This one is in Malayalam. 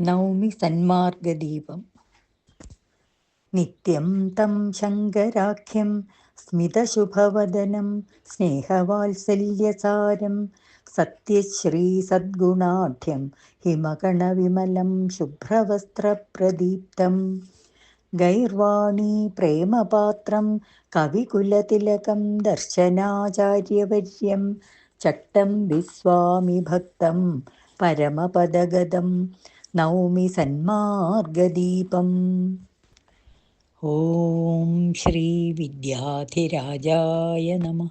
നൗമി സന്മാർഗദീപം. നിത്യം തം ശങ്കരാഖ്യം സ്മിതശുഭവദനം സ്നേഹവാത്സല്യസാരം സത്യശ്രീ സദ്ഗുണാഠ്യം ഹിമകണവിമലം ശുഭ്രവസ്ത്രപ്രദീപ്തം. ഗൈർവാണി പ്രേമപാത്രം കവികുലതിലകം ദർശനാചാര്യവര്യം ചട്ടം വിസ്വാമി ഭക്തം പരമപദഗതം നൗമി സന്മാർഗദീപം. ഓം ശ്രീ വിദ്യാധിരാജായ നമ.